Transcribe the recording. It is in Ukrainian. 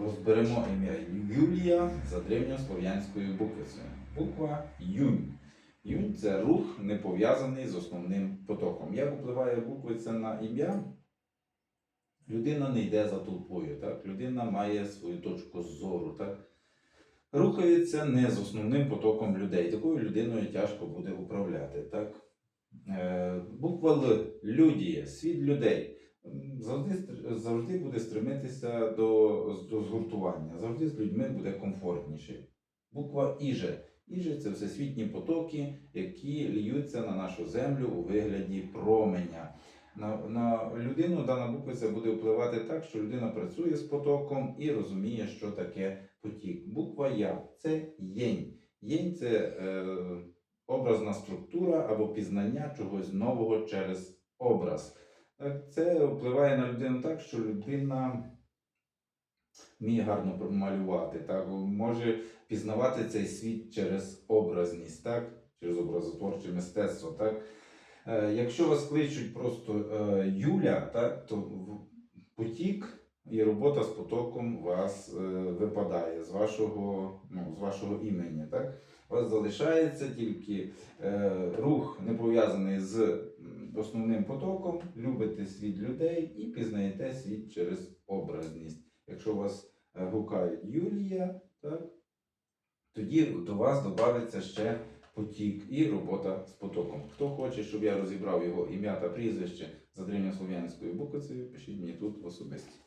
Розберемо ім'я Юлія за древньослов'янською буквицею. Буква Юнь. Юнь це рух, не пов'язаний з основним потоком. Як впливає буквиця на ім'я? Людина не йде за толпою, так? людина має свою точку зору. Так? Рухається не з основним потоком людей. Такою людиною тяжко буде управляти. Так? Е, буква Л людіє, світ людей. Завжди, завжди буде стремитися до, до згуртування, завжди з людьми буде комфортніше. Буква Іже. Іже це всесвітні потоки, які льються на нашу землю у вигляді променя. На, на людину дана буквиця буде впливати так, що людина працює з потоком і розуміє, що таке потік. Буква Я це єнь. Єнь це е, образна структура або пізнання чогось нового через образ. Це впливає на людину так, що людина вміє гарно промалювати, так, може пізнавати цей світ через образність, так, через образотворче мистецтво. Так. Е, якщо вас кличуть просто е, Юля, так, то потік і робота з потоком вас е, випадає з вашого, ну, з вашого імені. Так. У вас залишається тільки е, рух, не пов'язаний з основним потоком, любите світ людей і пізнаєте світ через образність. Якщо вас гукає гукають Юлія, так, тоді до вас додається ще потік і робота з потоком. Хто хоче, щоб я розібрав його ім'я та прізвище за древньослов'янською буквицею, пишіть мені тут особисті.